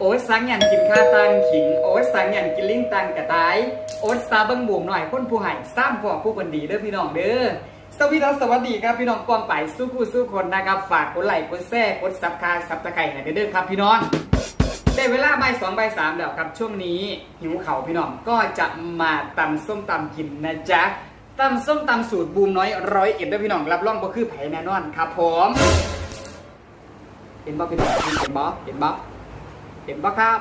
โอ๊ตสังยันกินข้าตังขิง โอ๊ตสังยันกินลิ้นตังกระต่าย โอ๊ตซาเบิ้งบวมหน่อยคนผู้ให้สร้างพวกผู้คนดีเด้อพี่น้องเด้อสวัสดีครับสวัสดีครับพี่น้องกวางไปสู้คู่สู้คนนะครับฝากกดไลค์กดแชร์กดซับคาซับตะไคร้ให้เด้อครับพี่น้องได้เวลาใบสองใบสามแล้วครับช่วงนี้หิวเข่าพี่น้องก็จะมาตำส้มตำกินนะจ๊ะตำส้มตำสูตรบูมน้อยร้อยเอ็ดเด้อพี่น้องรับรองบ่คือไผแน่นอนครับผมเห็นบ่พี่น้องเห็นบ่เห็นบ่ เห็นบ่ครับ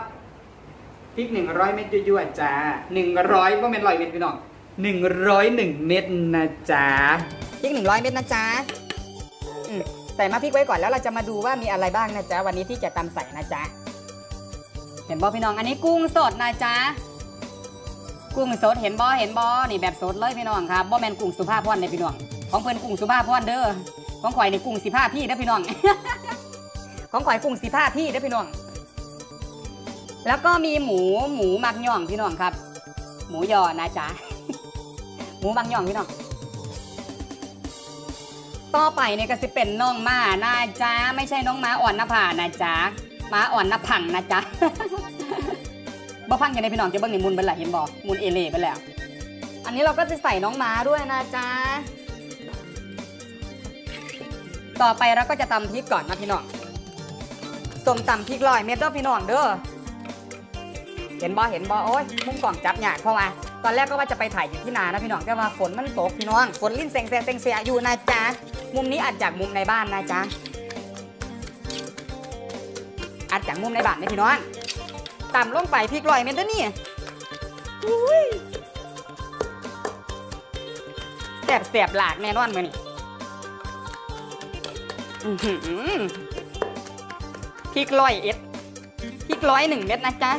พริกหนึ่งร้อยเม็ดยั่วๆจ้าหนึ่งร้อยว่าเป็นร้อยเม็ดพี่น้องหนึ่งร้อยหนึ่งเม็ดนะจ๊ะพริกหนึ่งร้อยเม็ดนะจ๊ะใส่มาพริกไว้ก่อนแล้วเราจะมาดูว่ามีอะไรบ้างนะจ๊ะวันนี้ที่จะตำใส่นะจ๊ะเห็นบอพี่น้องอันนี้กุ้งสดนะจ๊ะกุ้งสดเห็นบอเห็นบอนี่แบบสดเลยพี่น้องครับบอแมนกุ้งสุภาพพรเลยพี่น้อง ของเพื่อนกุ้งสุภาพพรเด้อของข่อยนี่กุ้งสิผ้าพี่เด้อพี่น้อง ของข่อยกุ้งสิผ้าพี่เด้อพี่น้อง แล้วก็มีหมูหมูมักย่องพี่น้องครับ หมูยอนะจ๊ะ หมูมักย่องพี่น้อง ต่อไปเนี่ยก็สิเป็นน้องม้านะจ๊ะ ไม่ใช่น้องม้าอ่อนนภานะจ๊ะ ม้าอ่อนนพังนะจ๊ะบ่พังอย่างในพี่น้องจะเบิ่งนี่มุนไปแล้วเห็นบ่มุนเอเล่ไปแล้ว อันนี้เราก็จะใส่น้องม้าด้วยนะจ๊ะ ต่อไปเราก็จะตำพริกก่อนนะพี่น้องส้มตำพริกลอยเม็ดเด้อพี่น้องเด้อ เห็นบ่เห็นบ่โอ้ยมุมกล่องจับยากเพราะว่าตอนแรกก็ว่าจะไปถ่ายอยู่ที่นานะพี่น้องแต่ว่าฝนมันตกพี่น้องฝนลิ้นเซงเซงเซงเสียอยู่นะจ๊ะมุมนี้อัดจากมุมในบ้านนะจ๊ะอัดจากมุมในบ้านนี่พี่น้องต่ำลงไปพริกลอยเม็ดเด้อนี่อุ้ยแสบแสบหลากแน่นอนมือนี่พริกลอยเอ็ดพริกร้อยหนึ่งเม็ดนะจ๊ะ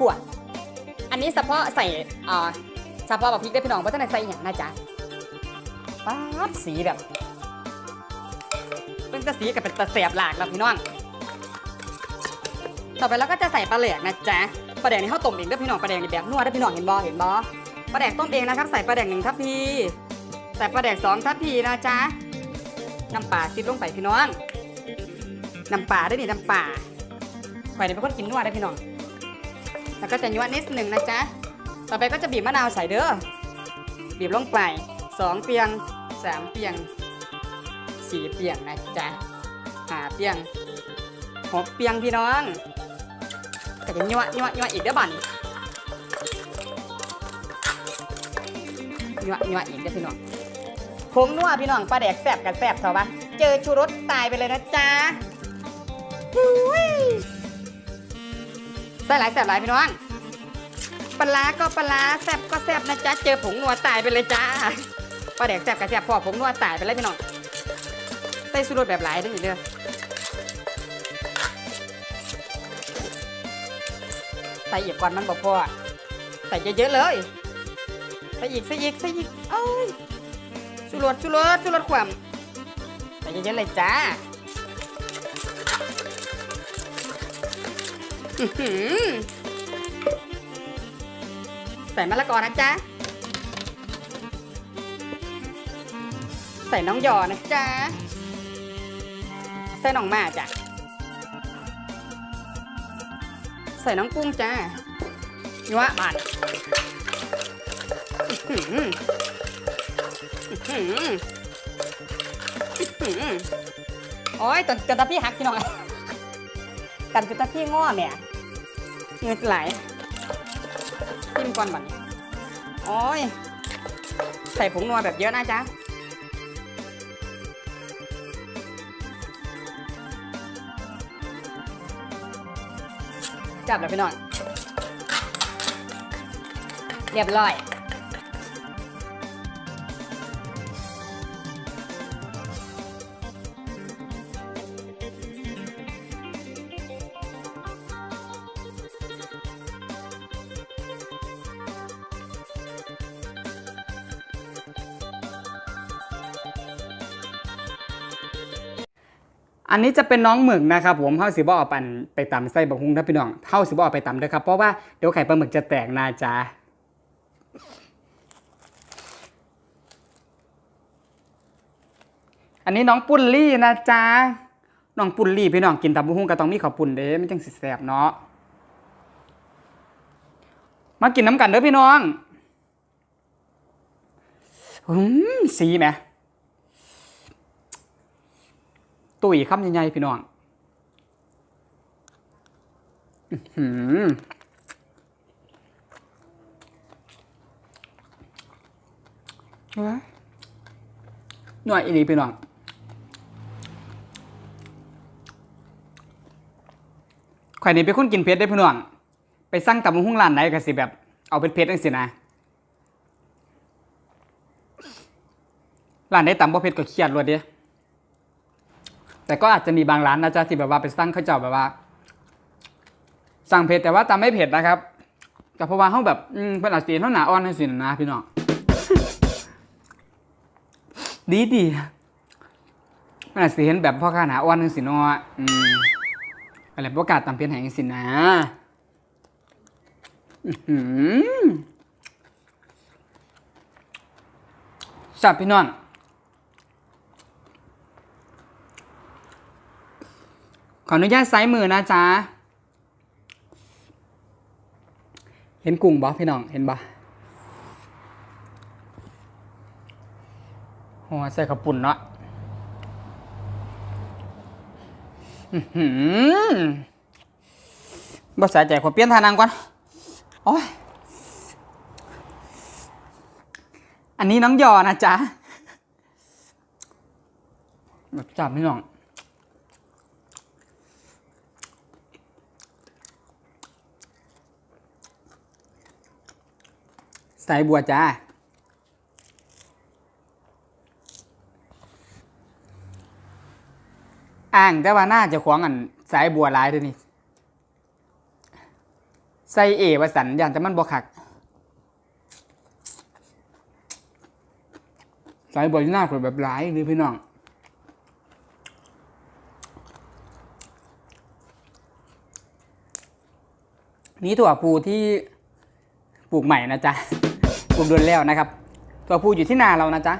จ้ะถั่วอันนี้เฉพาะใส่เฉพาะแบบพริกได้พี่น้องเพราะท่านใส่อย่างนะจ๊ะป๊าสีแบบเป็นตะสีกับเป็นตะเสียบหลากแล้วพี่น้อง ต่อไปเราก็จะใส่ปลาแหลกนะจ๊ะปลาแดกนี่เขาต้มเองด้อพี่น้องปลาแดกนี่แบบนวเด้อพี่น้องเห็นบอเห็นบอปลาแดกต้มเองนะครับ ใส่ปลาแดกหนึ่งทัพพีใส่ปลาแดกสองทัพพีนะจ๊ะน้ำปลาซิดลงไปพี่น้องน้ำปลาด้วยนี่น้ำปลาข่อยเนี่ยเป็นคนกินนวดได้พี่น้อง แล้วก็จะยวดนิดหนึ่งนะจ๊ะ ต่อไปก็จะบีบมะนาวใส่เด้อ บีบลงไปสองเปียงสามเปียงสี่เปียงนะจ๊ะห้าเปียงหกเปียงพี่น้องก็จะยวดยวดยวดอีกเด้อบันยวดยวดอีกเด้อพี่น้องผงนัวพี่น้องปลาแดกแซบกับแซบเถอะปะเจอชูรสตายไปเลยนะจ๊ะใส่หลายแสบหลายพี่น้องปลาร้าก็ปลาร้าแสบก็แสบนะจ๊ะเจอผงนัวตายไปเลยจ้าปลาแดกแสบกับแสบพอผงนัวตายไปเลยพี่น้องใส่สูรสแบบหลายเด้วยเด้อใส่อีกก่อนมันบอกพอใส่เยอะๆเลยใส่อีกใส่อีกใส่อีกเอ้ยสูรสสูรสสูรสความใส่เยอะๆเลยจ้า ใส่มะละกอนะจ๊ะ ใส่น้องหยอนะจ๊ะ ใส่น้องมาจ้ะ ใส่น้องกุ้งจ้ายัวบานอ๋อหืออื้อหืออื้อหือโอ้ยตอนตอนพี่หักพี่น้องกันจุดตะที่ง้อแม่ เงินไหลจิ้มก่อนบัดนี้โอ้ย ใส่ผงนัวแบบเยอะนะจ๊ะจับแล้วพี่น้องเรียบร้อย อันนี้จะเป็นน้องหมึกนะครับผมเฮาสิบ่เอาปันไปตำใส่บักฮุงถ้าพี่น้องเฮาสิบ่เอาไปตำเด้อครับเพราะว่าเดี๋ยวไข่ปลาหมึกจะแตกนะจ๊ะอันนี้น้องปุ้นลี่นะจ๊ะน้องปุ่นลี่พี่น้องกินตำบักหุ่งก็ต้องมีข้าวปุ่นเด้มันจังสิแซ่บเนาะมากินน้ำกันเด้อพี่น้องอืมสีแหม ตุ๋ยคำใหญ่ๆพี่น้องหือเว้ยหน่วยอีหลีพี่น้องข่อยนี่เป็นคนกินเผ็ดได้พี่น้อง ไปสั่งตำบักหุ่งร้านไหนก็สิแบบ เอาเป็นเผ็ดจังซี่นะร้านไหนตำบ่เผ็ดก็เครียดรวดเด้ แต่ก็อาจจะมีบางร้านนะจ๊ะที่แบบว่าไปสั่งเขาเจ้าแบบว่า สั่งเผ็ดแต่ว่าตำไม่เผ็ดนะครับแต่เพราะว่าเฮาแบบอืมเพิ่นอาจสิเห็นเฮาหน้าอ่อนจังซี่นะพี่น้องดีดีๆมันอาจสิเห็นแบบพ่อค้าหนาอ่อนจังซี่เนะอืมอะไรประกาศตามเพียนแห่งสินะอื้อหือจับพี่น้อง ขออนุญาตไซส์มือนะจ๊ะ เห็นกุ้งบ่พี่น้อง เห็นบ่หัวใส่ข้าวปุ่นเนาะอื้อหือบ่สายใจขอเปลี่ยนทานังก่อนโอ้ยอันนี้น้องยอนะจ๊ะแบบจับไม่น้อง สายบัวจ้า อ่างแต่ว่าน่าจะขวางอันสายบัวลายด้วยนี่ ใส่เอวสันยันแต่มันบ่คัก สายบัวหน้าขวแบบหลายเลยพี่น้องนี่ถั่วพูที่ปลูกใหม่นะจ๊ะ ปลูกเดือนแล้วนะครับถั่วพูอยู่ที่นาเรานะจ๊ะ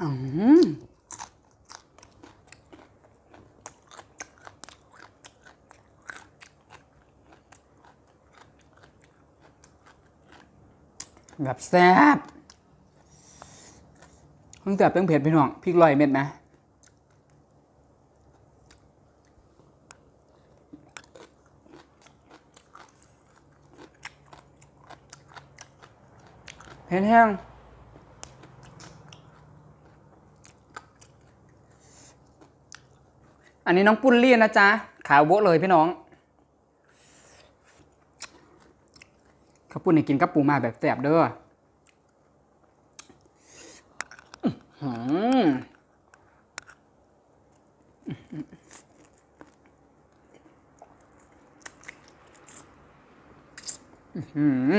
อืมแบบแซ่บเพิ่งแซ่บเพิ่งเผ็ดพี่น้องพริกลอยเม็ดไหมเผ็ด แห้งอันนี้น้องปุ้นเลี่ยนนะจ๊ะ ขาวโบ๊ะเลยพี่น้องข้าวปุ้นเนี่ยกินกับปูมาแบบแสบเด้ออื้อหืออื้อหือ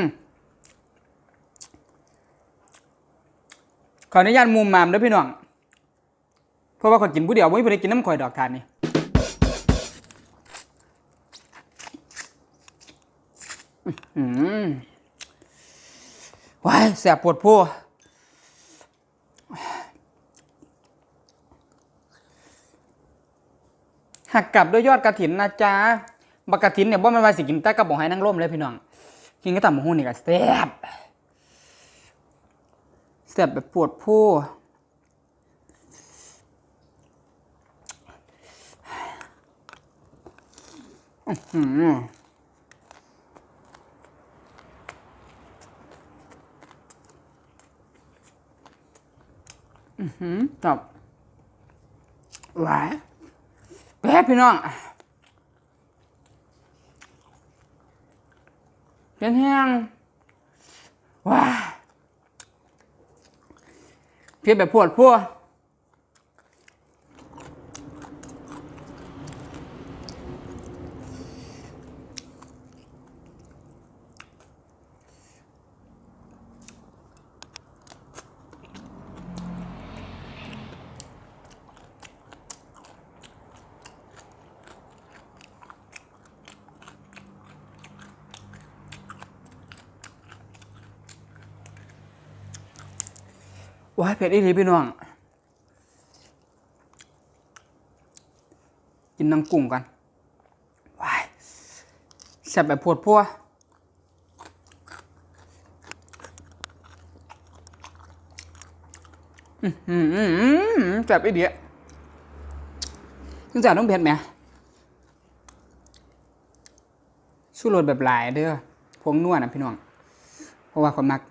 ขออนุญาตมุมมามด้วยพี่น้อง เพราะว่าคนกินผู้เดียวไม่ได้กินน้ำข่อยดอกทานนี่ว้ายแสบปวดพัวหักกลับด้วยยอดกระถินนะจ๊ะบักกระถินเนี่ยบ่แมันว่าสิกินแต่กระบอกให้นั่งร่มเลยพี่น้อง กินก็ต่ำหมูนี่ก็แซ่บ แซ่บแบบปวดพัวอืมอือหือตอบหวานแป๊บพี่น้องเป็นแห้งว้า เพียบแบบพวดพัว ว้ายเผ็ดอีหลีพี่น้อง กินน้ำกุ้งกันว้ายแซ่บแบบปวดพัวอืมอืมอืมแซ่บอีเดียซึ่งจากต้องเผ็ดไหมสู้รสแบบหลายเด้อพวงนวดนะพี่น้อง เพราะว่าคนมัก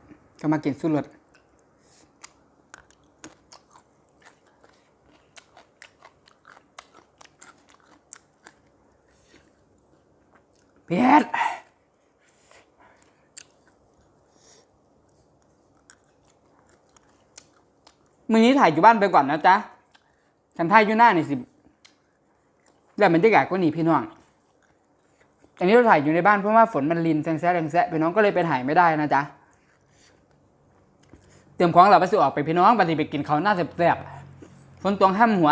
ก็มากินสู้รส เพียรมือนี้ถ่ายอยู่บ้านไปก่อนนะจ๊ะฉันถ่ายอยู่หน้านี่สิแล้วมันจะอยากกว่านี้พี่น้อง อันนี้เราถ่ายอยู่ในบ้านเพราะว่าฝนมันลินแซงแซะแซงแซะพี่น้องก็เลยไปถ่ายไม่ได้นะจ๊ะ เตรียมของเราไปสิออกไปพี่น้องปฏิไปกินเขาหน้าแซ่บๆฝนตวงห้ามหัว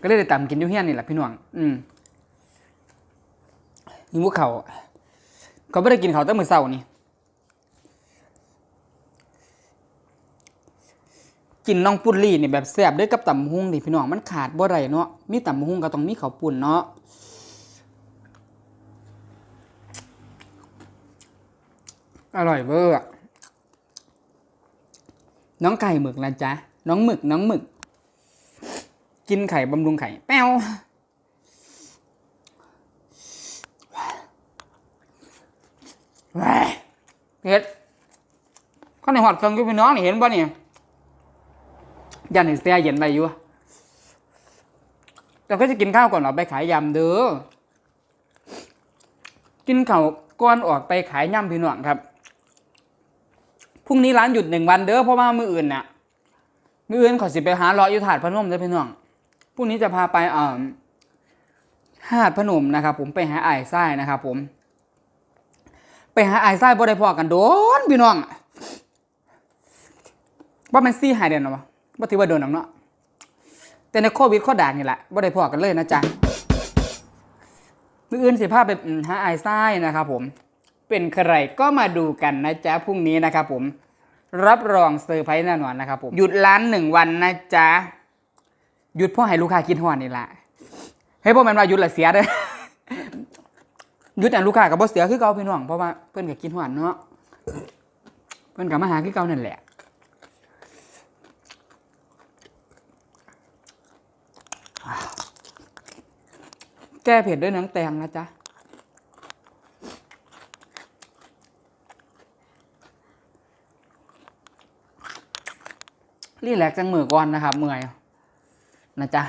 ก็เลยได้ตามกินยู่เฮียนนี่แหละพี่น้อง อืม หิวกเขาเขาไม่ได้กินเขาตั้งมือเช้านี่กินน้องปุ้นลี่นี่แบบแซ่บด้วยกับตำหุ่งนี่พี่น้องมันขาดบ่ได้เนาะมีตำบักหุ่งก็ต้องมีข้าวปุ้นเนาะอร่อยเวอร์น้องไก่หมึกนะจ๊ะ น้องหมึกน้องหมึก กินไข่บำรุงไข่ แป้ว แหว่ เผ็ดข้างในหอดเครื่องอยู่พี่น้องนี่เห็นป่ะนี่ยันเห็นเสียเย็นไปอยู่แต่ก็จะกินข้าวก่อนออกไปขายยำเด้อกินข้าวก่อนออกไปขายยำพี่น้องครับพรุ่งนี้ร้านหยุดหนึ่งวันเด้อเพราะว่ามืออื่นน่ะมืออื่นขอสิไปหารออยู่ถาดพนมเด้อพี่น้องพรุ่งนี้จะพาไปอ่าหาดพนมนะครับ ผมไปหาไอ้ไส้นะครับ ผม ไปหาไอ้ไส้บ่ได้พอกันโดนพี่น้องว่ามันซี่หายเดือนหรอวะว่าถือว่าโดนหนังเนาะแต่ในโควิดข้อด่างนี่แหละบ่ได้พอกันเลยนะจ๊ะมืออื่นสิภาพไปหาไอ้ไส้นะครับผม เป็นใครก็มาดูกันนะจ๊ะพรุ่งนี้นะครับผม รับรองเซอร์ไพรส์แน่นอนนะครับผมหยุดร้านหนึ่งวันนะจ๊ะหยุดเพ่อให้ลูกค้าคิดหอนนี่แหละเฮ้พวกมันว่าหยุดละเสียเด้อห ยุดอันลูกค้ากับบ่เสียคือเก่าพี่น้องเพราะว่าเพิ่อนก็กินหวานเนาะเพิ่อนก็มาหาคือเก่านั่นแหละแก้เผ็ดด้วยน้ำแตงนะจ๊ะรีแลกจังมือก่อนนะครับเมื่อยนะจ๊ะ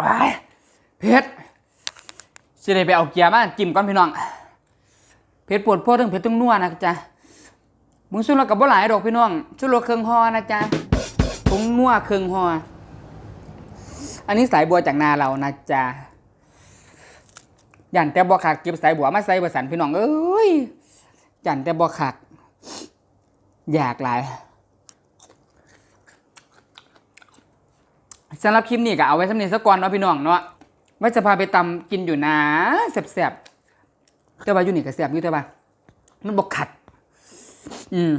ว้ายเผ็ด สิได้ไปเอาเกียร์มาจิ้มก่อนพี่น้องเผ็ดปวดพวดถึงเผ็ดถึงนัวนะจ๊ะมึงชุดรสกับบ่หลายดอกพี่น้องชุดรสเครื่องฮอนะจ๊ะผงนัวเครื่องฮออันนี้สายบัวจากนาเรานะจ๊ะยันแต่บ่ขาดเก็บสายบัวมาใส่ประสันพี่น้องเอ้ยยันแต่บ่ขาดอยากหลายสำหรับคลิปนี้ก็เอาไว้สำเนียงสักก่อนเนาะพี่น้องเนาะ ว่าจะพาไปตำกินอยู่นะแสบๆแต่ว่าอยู่นี่ก็แสบอยู่แต่ว่ามันบกขัด อืม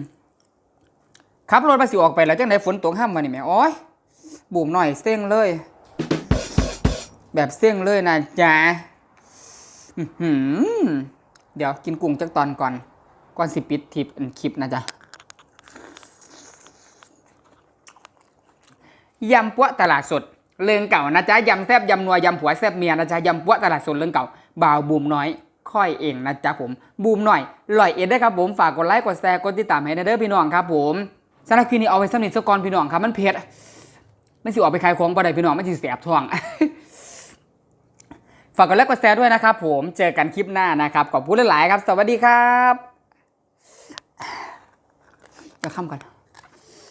ขับรถมาสิออกไปแล้วจังไดฝนตกห้ามมานี่แม่โอ้ยบุ่มหน่อยเส้งเลย แบบเส้งเลยนะจ๊ะอื้อหือเดี๋ยวกินกุ้งจักตอนก่อน ก่อนสิปิดทิปคลิปนะจ๊ะยำปัวตลาดสด เรื่องเก่านะจ๊ะยำแซบยำนัวยำผัวแซบเมียนะจ๊ะยำปัวตลาดสดเรื่องเก่าบ่าวบูมน้อย ค่อยเองนะจ๊ะผมบูมหน่อยลอยเอ็ดได้ครับผมฝากกดไลค์กดแชร์กดติดตามให้นะเด้อพี่น้องครับผมสำหรับคลิปนี้เอาไว้สำนิทสกอนพี่น้องครับมันเผ็ดไม่สิออกไปขายของบ่ได้พี่น้องไม่สิแสบท้องฝากกดไลค์กดแชร์ด้วยนะครับผมเจอกันคลิปหน้านะครับขอบคุณหลายๆครับ สวัสดีครับจะข้ามกัน